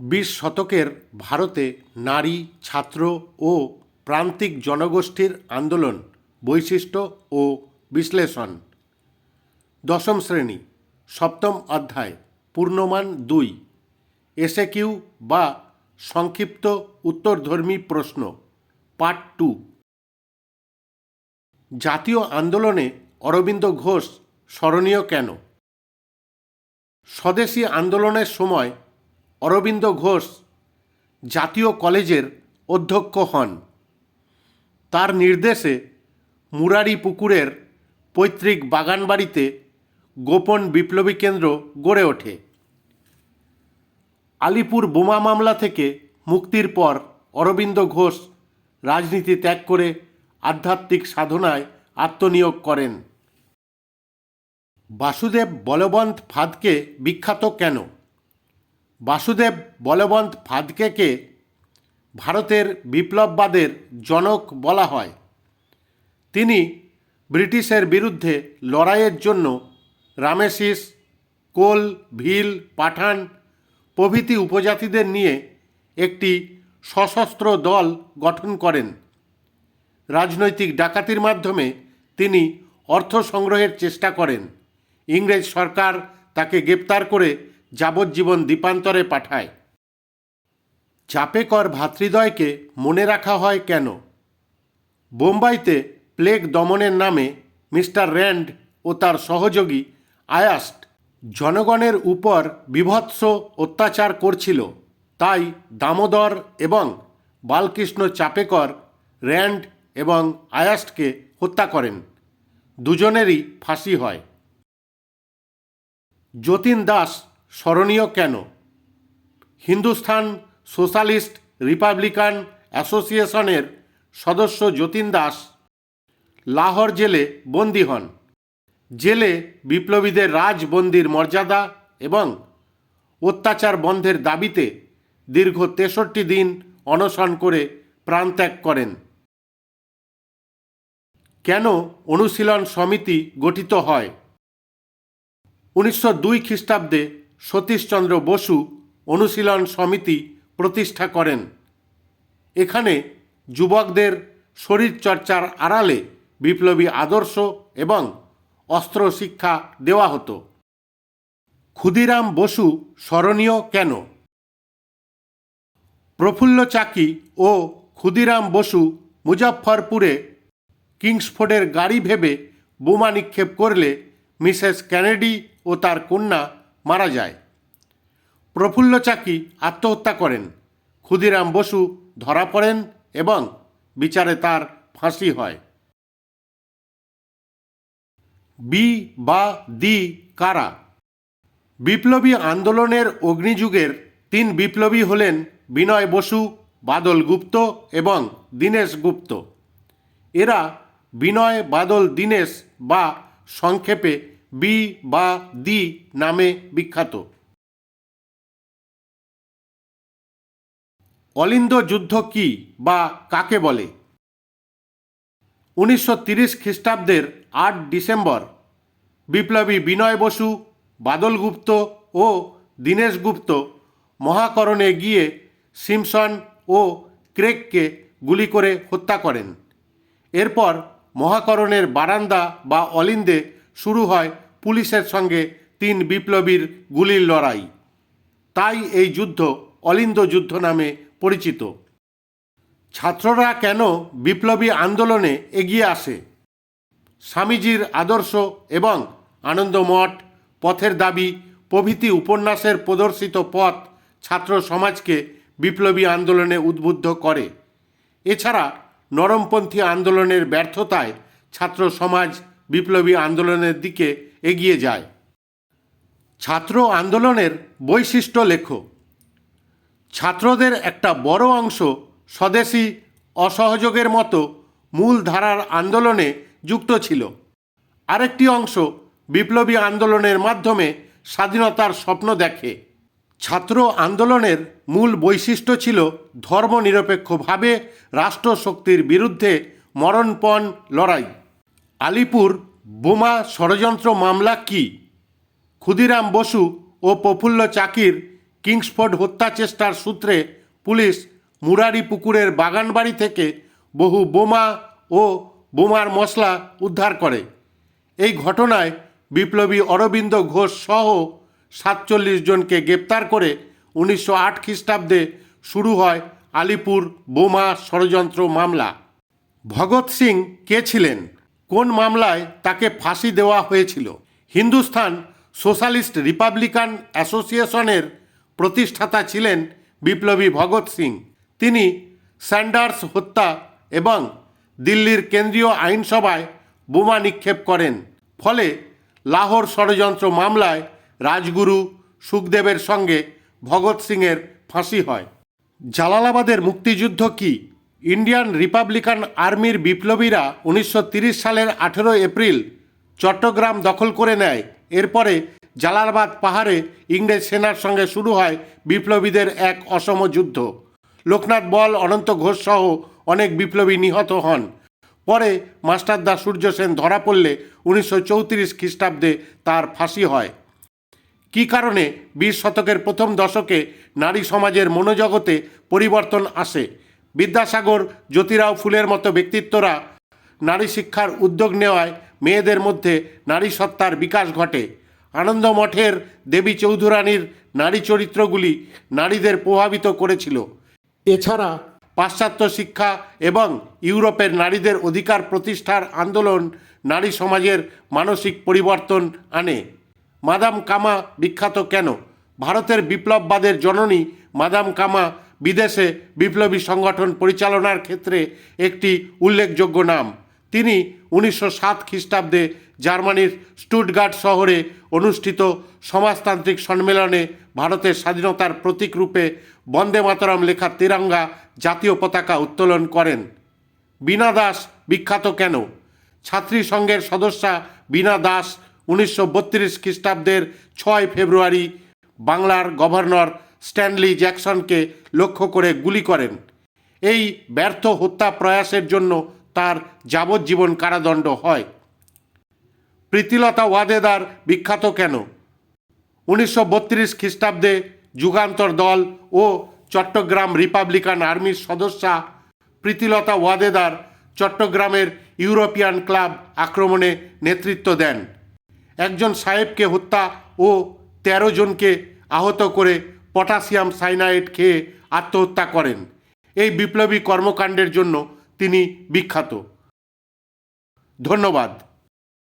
বিশ শতকের ভারতে নারী, ছাত্র ও প্রান্তিক জনগোষ্ঠীর আন্দোলন, বৈশিষ্ট্য ও বিশ্লেষণ। দশম শ্রেণি, সপ্তম অধ্যায়, পূর্ণমান দুই এসে কিউ বা সংক্ষিপ্ত উত্তরধর্মী প্রশ্ন, পার্ট টু। জাতীয় আন্দোলনে অরবিন্দ ঘোষ স্মরণীয় কেন? স্বদেশী আন্দোলনের সময় অরবিন্দ ঘোষ জাতীয় কলেজের অধ্যক্ষ হন। তার নির্দেশে মুরারি পুকুরের পৈতৃক বাগানবাড়িতে গোপন বিপ্লবী কেন্দ্র গড়ে ওঠে। আলিপুর বোমা মামলা থেকে মুক্তির পর অরবিন্দ ঘোষ রাজনীতি ত্যাগ করে আধ্যাত্মিক সাধনায় আত্মনিয়োগ করেন। বাসুদেব বলবন্ত ফাদকে বিখ্যাত কেন? বাসুদেব বলবন্ত ফাদকেকে ভারতের বিপ্লববাদের জনক বলা হয়। তিনি ব্রিটিশের বিরুদ্ধে লড়াইয়ের জন্য রামেসিস কোল, ভিল, পাঠান প্রভৃতি উপজাতিদের নিয়ে একটি সশস্ত্র দল গঠন করেন। রাজনৈতিক ডাকাতির মাধ্যমে তিনি অর্থ সংগ্রহের চেষ্টা করেন। ইংরেজ সরকার তাকে গ্রেপ্তার করে যাবজ্জীবন দ্বীপান্তরে পাঠায়। চাপেকর ভ্রাতৃদ্বয়কে মনে রাখা হয় কেন? বোম্বাইতে প্লেগ দমনের নামে মিস্টার র্যান্ড ও তার সহযোগী আয়াস্ট জনগণের উপর বিভৎস অত্যাচার করছিল। তাই দামোদর এবং বালকৃষ্ণ চাপেকর, র্যান্ড এবং আয়াস্টকে হত্যা করেন। দুজনেরই ফাঁসি হয়। যতীন দাস স্মরণীয় কেন? হিন্দুস্থান সোশ্যালিস্ট রিপাবলিকান অ্যাসোসিয়েশনের সদস্য যতীন দাস লাহোর জেলে বন্দী হন। জেলে বিপ্লবীদের রাজবন্দির মর্যাদা এবং অত্যাচার বন্ধের দাবিতে দীর্ঘ তেষট্টি দিন অনশন করে প্রাণত্যাগ করেন। কেন অনুশীলন সমিতি গঠিত হয়? উনিশশো দুই খ্রিস্টাব্দে সতীশচন্দ্র বসু অনুশীলন সমিতি প্রতিষ্ঠা করেন। এখানে যুবকদের শরীরচর্চার আড়ালে বিপ্লবী আদর্শ এবং অস্ত্র শিক্ষা দেওয়া হতো। ক্ষুদিরাম বসু স্মরণীয় কেন? প্রফুল্ল চাকি ও ক্ষুদিরাম বসু মুজফ্ফরপুরে কিংসফোর্ডের গাড়ি ভেবে বোমা নিক্ষেপ করলে মিসেস ক্যানেডি ও তার কন্যা মারা যায়। প্রফুল্ল চাকি আত্মহত্যা করেন। ক্ষুদিরাম বসু ধরা পড়েন এবং বিচারে তার ফাঁসি হয়। বি বা দি কারা? বিপ্লবী আন্দোলনের অগ্নিযুগের তিন বিপ্লবী হলেন বিনয় বসু, বাদল গুপ্ত এবং দীনেশ গুপ্ত। এরা বিনয়, বাদল, দীনেশ বা সংক্ষেপে বি বা দি নামে বিখ্যাত। অলিন্দ যুদ্ধ কি বা কাকে বলে? উনিশশো তিরিশ খ্রিস্টাব্দের আট ডিসেম্বর, বিপ্লবী বিনয় বসু, বাদল গুপ্ত ও দীনেশ গুপ্ত মহাকরণে গিয়ে সিমসন ও ক্রেককে গুলি করে হত্যা করেন। এরপর মহাকরণের বারান্দা বা অলিন্দে শুরু হয় পুলিশের সঙ্গে তিন বিপ্লবীর গুলির লড়াই। তাই এই যুদ্ধ অলিন্দ যুদ্ধ নামে পরিচিত। ছাত্ররা কেন বিপ্লবী আন্দোলনে এগিয়ে আসে? স্বামীজির আদর্শ এবং আনন্দমঠ পথের দাবি প্রভৃতি উপন্যাসের প্রদর্শিত পথ ছাত্র সমাজকে বিপ্লবী আন্দোলনে উদ্বুদ্ধ করে। এছাড়া নরমপন্থী আন্দোলনের ব্যর্থতায় ছাত্র সমাজ বিপ্লবী আন্দোলনের দিকে এগিয়ে যায়। ছাত্র আন্দোলনের বৈশিষ্ট্য লেখো। ছাত্রদের একটা বড় অংশ স্বদেশী অসহযোগের মতো মূল ধারার আন্দোলনে যুক্ত ছিল। আরেকটি অংশ বিপ্লবী আন্দোলনের মাধ্যমে স্বাধীনতার স্বপ্ন দেখে। ছাত্র আন্দোলনের মূল বৈশিষ্ট্য ছিল ধর্মনিরপেক্ষভাবে রাষ্ট্রশক্তির বিরুদ্ধে মরণপণ লড়াই। আলিপুর বোমা ষড়যন্ত্র মামলা কি? ক্ষুদিরাম বসু ও প্রফুল্ল চাকির কিংসফোর্ড হত্যা চেষ্টার সূত্রে পুলিশ মুরারি পুকুরের বাগানবাড়ি থেকে বহু বোমা ও বোমার মশলা উদ্ধার করে। এই ঘটনায় বিপ্লবী অরবিন্দ ঘোষ সহ সাতচল্লিশ জনকে গ্রেপ্তার করে উনিশশো আট খ্রিস্টাব্দে শুরু হয় আলিপুর বোমা ষড়যন্ত্র মামলা। ভগৎ সিং কে ছিলেন? কোন মামলায় তাকে ফাঁসি দেওয়া হয়েছিল? হিন্দুস্তান সোশ্যালিস্ট রিপাবলিকান অ্যাসোসিয়েশনের প্রতিষ্ঠাতা ছিলেন বিপ্লবী ভগৎ সিং। তিনি স্যান্ডার্স হত্যা এবং দিল্লির কেন্দ্রীয় আইনসভায় বোমা নিক্ষেপ করেন। ফলে লাহোর ষড়যন্ত্র মামলায় রাজগুরু সুখদেবের সঙ্গে ভগৎ সিংয়ের ফাঁসি হয়। জালালাবাদের মুক্তিযুদ্ধ কি? ইন্ডিয়ান রিপাবলিকান আর্মির বিপ্লবীরা উনিশশো সালের আঠেরো এপ্রিল চট্টগ্রাম দখল করে নেয়। এরপরে জালালাবাদ পাহাড়ে ইংরেজ সেনার সঙ্গে শুরু হয় বিপ্লবীদের এক অসম যুদ্ধ। লোকনাথ বল, অনন্ত ঘোষ সহ অনেক বিপ্লবী নিহত হন। পরে মাস্টারদা সূর্য সেন ধরা পড়লে উনিশশো চৌত্রিশ খ্রিস্টাব্দে তার ফাঁসি হয়। কী কারণে বিশ শতকের প্রথম দশকে নারী সমাজের মনোজগতে পরিবর্তন আসে? বিদ্যাসাগর, জ্যোতিরাও ফুলের মতো ব্যক্তিত্বরা নারী শিক্ষার উদ্যোগ নেওয়ায় মেয়েদের মধ্যে নারী সত্তার বিকাশ ঘটে। আনন্দ মঠের দেবী চৌধুরানীর নারী চরিত্রগুলি নারীদের প্রভাবিত করেছিল। এছাড়া পাশ্চাত্য শিক্ষা এবং ইউরোপের নারীদের অধিকার প্রতিষ্ঠার আন্দোলন নারী সমাজের মানসিক পরিবর্তন আনে। মাদাম কামা বিখ্যাত কেন? ভারতের বিপ্লববাদের জননী মাদাম কামা বিদেশে বিপ্লবী সংগঠন পরিচালনার ক্ষেত্রে একটি উল্লেখযোগ্য নাম। তিনি উনিশশো সাত খ্রিস্টাব্দে জার্মানির স্টুটগার্ট শহরে অনুষ্ঠিত সমাজতান্ত্রিক সম্মেলনে ভারতের স্বাধীনতার প্রতীক রূপে বন্দে মাতরম লেখা তিরঙ্গা জাতীয় পতাকা উত্তোলন করেন। বীণা দাস বিখ্যাত কেন? ছাত্রী সংঘের সদস্যা বীণা দাস উনিশশো বত্রিশ খ্রিস্টাব্দের ছয় ফেব্রুয়ারি বাংলার গভর্নর স্ট্যানলি জ্যাকসনকে লক্ষ্য করে গুলি করেন। এই ব্যর্থ হত্যা প্রয়াসের জন্য তার যাবজ্জীবন কারাদণ্ড হয়। প্রীতিলতা ওয়াদেদার বিখ্যাত কেন? উনিশশো বত্রিশ খ্রিস্টাব্দে যুগান্তর দল ও চট্টগ্রাম রিপাবলিকান আর্মির সদস্যা প্রীতিলতা ওয়াদেদার চট্টগ্রামের ইউরোপিয়ান ক্লাব আক্রমণে নেতৃত্ব দেন। একজন সাহেবকে হত্যা ও তেরো জনকে আহত করে পটাশিয়াম সাইনাইড খেয়ে আত্মহত্যা করেন। এই বিপ্লবী কর্মকাণ্ডের জন্য তিনি বিখ্যাত। ধন্যবাদ।